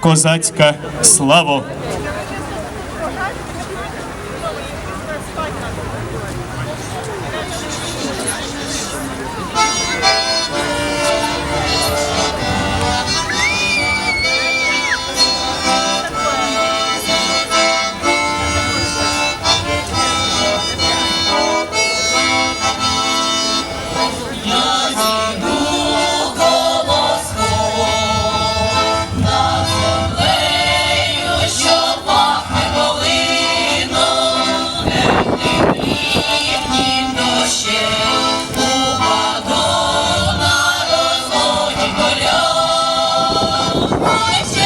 козацька славо. বয়সে